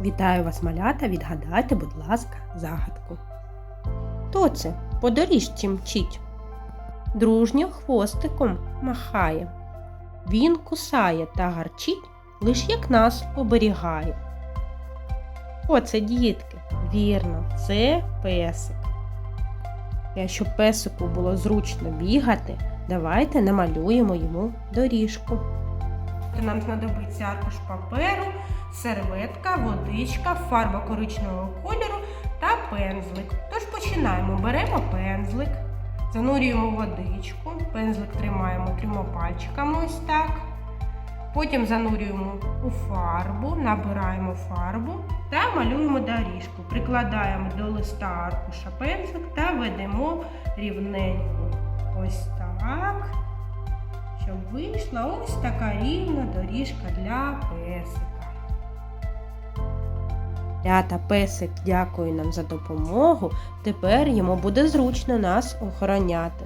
Вітаю вас, малята, відгадайте, будь ласка, загадку. Хто це по доріжці мчить? Дружньо хвостиком махає. Він кусає та гарчить, лиш як нас оберігає. Оце дітки, вірно, це песик. А щоб песику було зручно бігати, давайте намалюємо йому доріжку. Нам знадобиться аркуш паперу, серветка, водичка, фарба коричневого кольору та пензлик. Тож починаємо. Беремо пензлик, занурюємо водичку, пензлик тримаємо трьома пальчиками ось так. Потім занурюємо у фарбу, набираємо фарбу та малюємо доріжку. Прикладаємо до листа аркуша пензлик та ведемо рівненько. Ось щоб вийшла ось така рівна доріжка для песика. Рята песик дякує нам за допомогу. Тепер йому буде зручно нас охороняти.